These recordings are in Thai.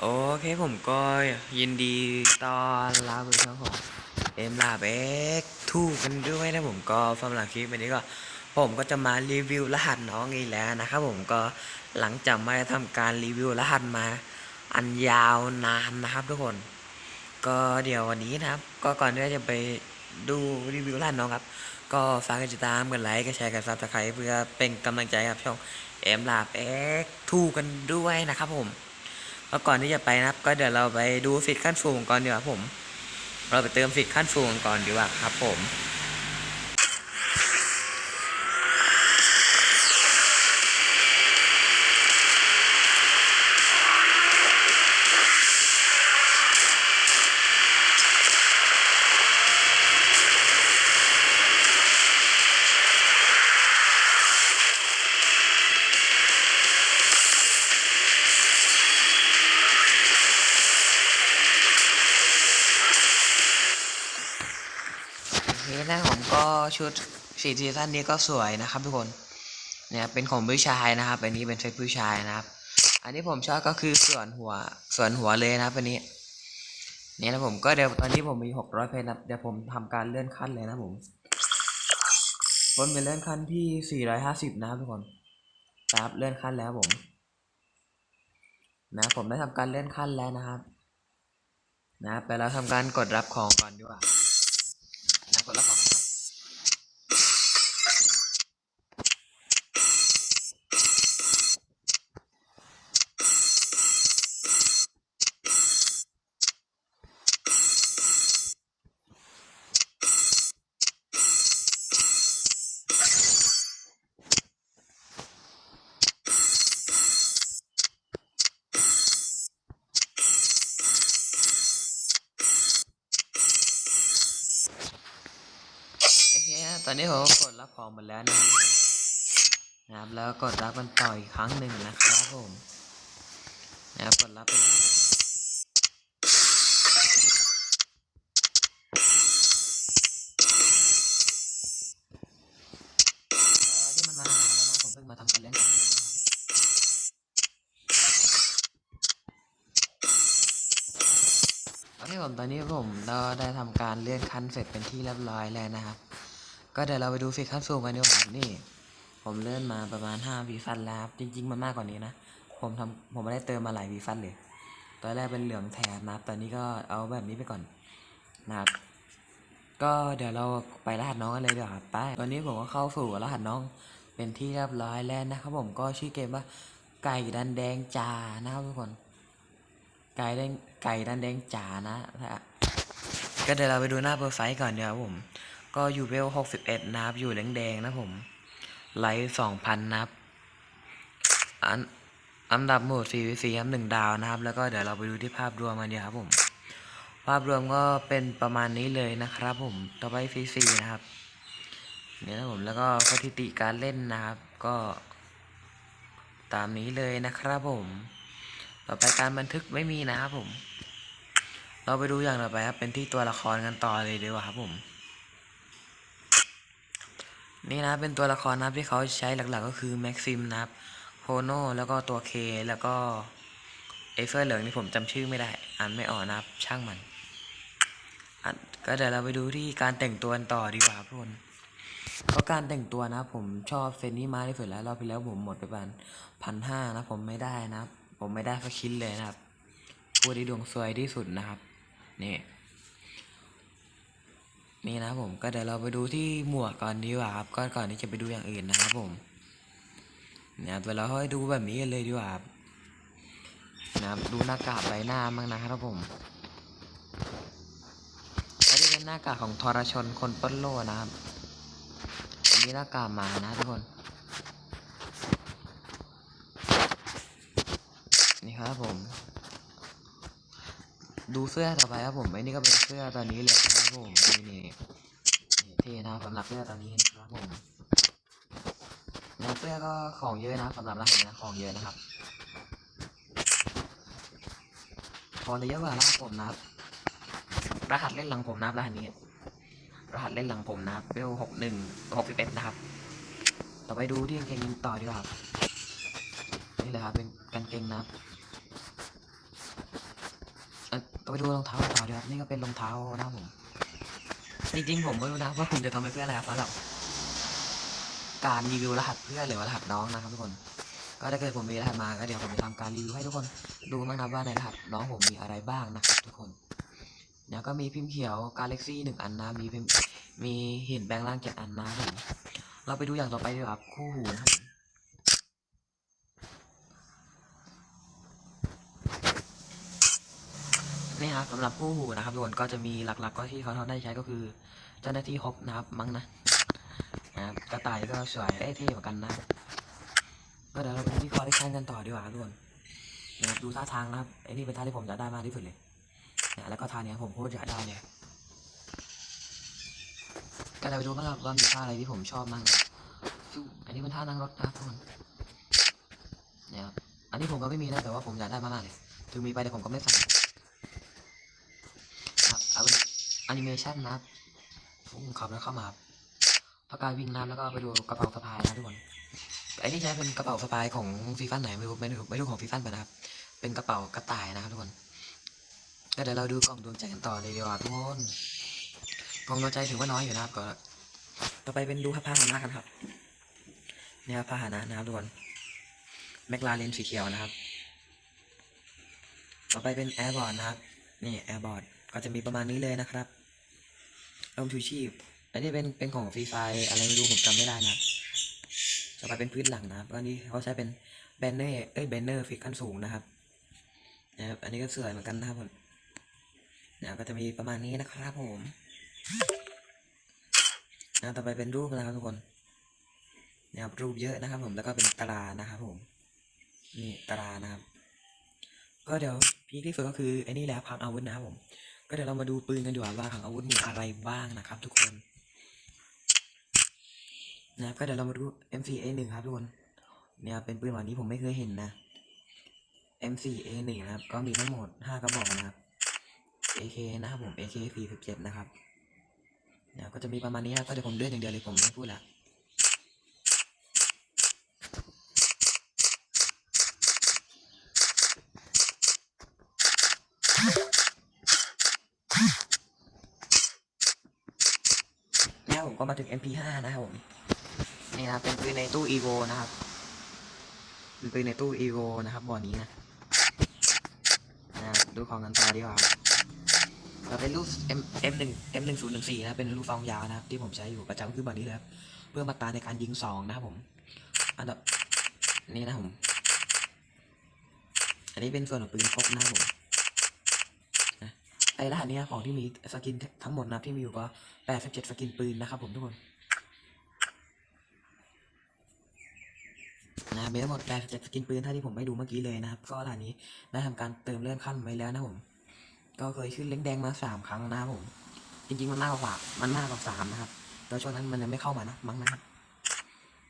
โอเคผมก็ยินดีตอนรับผู้ชมของเอ็มลาเบกทูกันด้วยนะผมก็สำหรับคลิปวันนี้ก็ ผมก็จะมารีวิวรหัสน้องอีกแล้วนะครับผมก็หลังจากไม่ได้ทำการรีวิวรหัสมา อันยาวนานนะครับทุกคน ก็เดี๋ยววันนี้นะครับ ก็ก่อนที่จะไปดูรีวิวรหัสน้องครับ ก็ฝากกดติดตามกดไลค์กดแชร์กดซับสไครต์เพื่อเป็นกำลังใจกับช่องเอ็มลาเบกทูกันด้วยนะครับผม แล้วก่อนที่จะไปนะครับ ก็เดี๋ยวเราไปดูฟิตขั้นสูงก่อนดีกว่าผม เราไปเติมฟิตขั้นสูงก่อนดีกว่าครับผม โอเคนะผมก็ชุดสีซีซั่นนี้ก็สวยนะครับทุกคนเนี่ยเป็นของผู้ชายนะครับ อันนี้เป็นเซตผู้ชายนะครับ อันนี้ผมชอบก็คือส่วนหัวส่วนหัวเลยนะครับอันนี้เนี่ยนะผมก็เดี๋ยวตอนนี้ผมมีหกร้อยเพนครับเดี๋ยวผมทำการเลื่อนขั้นเลยนะผมผมเป็นเลื่อนขั้นที่สี่ร้อยห้าสิบนะครับทุกคนครับเลื่อนขั้นแล้วผม นะผมได้ทำการเลื่อนขั้นแล้วนะครับ นะไปแล้วทำการกดรับของก่อนดีกว่า นะกดรับของก่อนโอเคนะ ตอนนี้ผมก็กดรับของหมดแล้วนะครับนะครับแล้วกดรับมันต่ออีกครั้งหนึ่งนะครับผมนะครับกดรับไปแล้วที่มันมาแล้วผมเพิ่งมาทำการเล่นครับโอเคผมตอนนี้ผมก็ได้ทำการเลื่อนขั้นเสร็จเป็นที่เรียบร้อยแล้วนะครับ ก็เดี๋ยวเราไปดูฟิกขั้นสูงกันดีกว่าครับนี่ ผมเลื่อนมาประมาณ5วีฟันแล้วครับจริง ๆ มันมากกว่านี้นะ ผมทำผมไม่ได้เติมมาหลายวีฟันเลย ตอนแรกเป็นเหลืองแถบนะตอนนี้ก็เอาแบบนี้ไปก่อนนะครับก็เดี๋ยวเราไปรหัสน้องกันเลยเดี๋ยวครับไปตอนนี้ผมก็เข้าสู่รหัสน้องเป็นที่เรียบร้อยแล้วนะครับผมก็ชื่อเกมว่าไก่ดันแดงจานะครับทุกคน ไก่แดงไก่ดันแดงจานะก็เดี๋ยวเราไปดูหน้าโปรไฟล์ก่อนเดี๋ยวครับผม ก็อยู่เวลหกสิบเอ็ดนะครับ อยู่แดงแดงๆนะผม ไลท์สองพันนะครับ อันอันดับโหมด CVC ครับหนึ่งดาวนะครับ แล้วก็เดี๋ยวเราไปดูที่ภาพรวมกันดีครับผม ภาพรวมก็เป็นประมาณนี้เลยนะครับ ผม ต่อไป CC นะครับเนี่ยนะผม แล้วก็สถิติการเล่นนะครับ ก็ตามนี้เลยนะครับผม ต่อไปการบันทึกไม่มีนะครับผม เราไปดูอย่างต่อไปครับ เป็นที่ตัวละครกันต่อเลยดีกว่าครับผม นี่นะเป็นตัวละครนะครับที่เขาใช้หลักๆก็คือแม็กซิมนะครับโฮโนแล้วก็ตัวเคแล้วก็เอเฟอร์เหลืองนี่ผมจำชื่อไม่ได้ อ่านไม่ออกนะครับช่างมันอะก็เดี๋ยวเราไปดูที่การแต่งตัวกันต่อดีกว่าทุกคนเพราะการแต่งตัวนะครับผมชอบเซนนี่มาที่สุดแล้วรอบที่แล้วผมหมดไปประมาณพันห้านะผมไม่ได้นะผมไม่ได้สักชิ้นเลยนะครับผู้ที่ดวงซวยที่สุดนะครับ นี่ นี่นะผมก็เดี๋ยวเราไปดูที่หมวกก่อนดีกว่าครับก่อนก่อนที่จะไปดูอย่างอื่นนะครับผมเนี่ยเดี๋ยวเราให้ดูแบบนี้กันเลยดีกว่าครับนะครับดูหน้ากากใบหน้ามั่งนะครับผมอันนี้เป็นหน้ากากของทรชนคนปล้นโลนะครับอันนี้หน้ากากมานะทุกคนนี่ครับผม ดูเสื้อต่อไปครับผมไอ้นี่ก็เป็นเสื้อตอนนี้เลยครับผมนี่นี่เท่นะสำหรับเสื้อตอนนี้นะครับผมเสื้อก็ของเยอะนะสำหรับรหัสนะของเยอะนะครับของเยอะกว่ารหัสผมนะครับรหัสเล่นหลังผมนะครับรหัสนี้ รหัสเล่นหลังผมนะครับเบลหกหนึ่งหกสิบเอ็ดนะครับ ต่อไปดูที่กางเกงต่อดีกว่านี่เลยครับเป็นกางเกงนะครับ ก็ไปดูรองเท้ากันต่อดีครับนี่ก็เป็นรองเท้านะครับผม จริงๆผมไม่รู้นะว่าผมจะทำไปเพื่ออะไรครับสำหรับการรีวิวรหัสเพื่อนหรือว่ารหัสน้องนะครับทุกคน ก็ถ้าเกิดผมมีรหัสมาก็เดี๋ยวผมจะทำการรีวิวให้ทุกคนดูบ้างนะว่าในรหัสน้องผมมีอะไรบ้างนะครับทุกคนเดี๋ยวก็มีพิมพ์เขียวกาแล็กซี่หนึ่งอันนะมีพิมพ์มีหินแบงล่างเจ็ดอันนะครับผมเราไปดูอย่างต่อไปดีกว่าครับคู่หูนะครับผม นี่ครับสำหรับคู่หูนะครับทุกคนก็จะมีหลักๆก็ที่เขาได้ใช้ก็คือ เจ้าหน้าที่ฮอปนะครับมั้งนะนะครับกระต่ายก็สวยได้เท่เหมือนกันนะก็เดี๋ยวเราไปที่คอลเลคชันกันต่อดีกว่าทุกคนนะครับดูท่าทางนะครับไอ้นี่เป็นท่าที่ผมอยากได้มากที่สุดเลยนี่ยแล้วก็ท่าเนี้ยผมโคตรอยากได้เลยก็เดี๋ยวไปดูบ้างครับว่ามีท่าอะไรที่ผมชอบมากเลยอันนี้เป็นท่านั่งรถนะครับทุกคนนี่ยครับอันนี้ผมก็ไม่มีนะแต่ว่าผมอยากได้มากๆเลยถึงมีไปแต่ผมก็ไม่ใส่ครับเอาเป็น แอนิเมชันนะครับผมขับแล้วเข้ามาครับประกายวิ่งน้ำแล้วก็ไปดูกระเป๋าสะพายนะทุกคนไอ้นี่ใช้เป็นกระเป๋าสะพายของฟีฟันไหนไม่รู้ไม่รู้ไม่รู้ของฟีฟันไปะนะครับ เป็นกระเป๋ากระต่ายนะครับทุกคนก็เดี๋ยวเราดูกล่องดวงใจกันต่อเลยดีกว่าทุกคนกล่องดวงใจถือว่าน้อยอยู่นะครับก็ต่อไปเป็นดูผ้าหนะกันครับเนี่ยครับผ้าหนะนะครับทุกคนแมคลาเรนสีเขียวนะครับ ต่อไปเป็นแอร์บอร์ดนะครับ นี่แอร์บอร์ด ก็จะมีประมาณนี้เลยนะครับร่มชูชีพ อันนี้เป็นเป็นของฟรีไฟอะไรไม่รู้ผมจำไม่ได้นะครับต่อไปเป็นพื้นหลังนะครับอันนี้เขาใช้เป็นแบนเนอร์เอ้ยแบนเนอร์ฟิกขั้นสูงนะครับนะครับอันนี้ก็สวยเหมือนกันนะครับผมนะก็จะมีประมาณนี้นะครับผมนะต่อไปเป็นรูปนะครับทุกคนนะครับรูปเยอะนะครับ ผมแล้วก็เป็นตารานะครับผมนี่ตารานะครับ ก็เดี๋ยวพีคที่สุดก็คือไอ้นี่แหละพังอาวุธนะครับผม ก็เดี๋ยวเรามาดูปืนกันดีกว่าว่าขังอาวุธมีอะไรบ้างนะครับ ทุกคนนะก็เดี๋ยวเรามาดู M4A1 ครับทุกคนเนี่ยเป็นปืนหวานนี้ผมไม่เคยเห็นนะ M4A1 นะครับ ก็มีทั้งหมด 5 กระบอกนะครับ AK นะครับผม AK 47นะครับเนี่ยก็จะมีประมาณนี้ครับก็เดี๋ยวผมเลือกอย่างเดียวเลยผมไม่พูดละ เนี่ยผมก็มาถึง MP5 นะครับผม นี่นะครับ เป็นปืนในตู้ evo นะครับ เป็นปืนในตู้ evo นะครับบ่อนี้นะนะดูของกันต่อดีกว่าเราเป็นรูป m m หนึ่ง m หนึ่งศูนย์หนึ่งสี่นะเป็นรูปฟองยาวนะครับ ที่ผมใช้อยู่ประจำคือบ่อนี้เลยครับ เพื่อมาตราในการยิงสองนะครับผม อันดับนี่นะผม อันนี้เป็นส่วนของปืนพกนะครับผม ไอ้รหัสเนี้ยของที่มีสกินทั้งหมดนะที่มีอยู่ก็แปดสิบเจ็ดสกินปืนนะครับผมทุกคนนะครับมีทั้งหมด87สกินปืนเท่าที่ผมไม่ดูเมื่อกี้เลยนะครับ ก็รหัสนี้ได้ทำการเติมเลื่อนขั้นไว้แล้วนะผม ก็เคยขึ้นเล้งแดงมาสามครั้งนะครับผม จริงๆมันมากกว่ามันมากกว่าสามนะครับแล้วช่วงนั้นมันยังไม่เข้ามานะมั้งนะครับ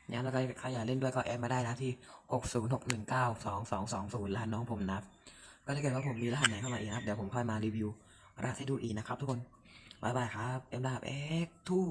เนี่ยแล้วก็ใครอยากเล่นด้วยก็แอดมาได้นะที่หกศูนย์หกหนึ่งเก้าสองสองสองศูนย์รหัสน้องผมนะครับ ก็ถ้าเกิดว่าผมมีรหัสไหนเข้ามาอีกนะครับ เดี๋ยวผมค่อยมารีวิว รักให้ดูอีกนะครับทุกคนบายบายครับเอ็มดาบเอ็กทู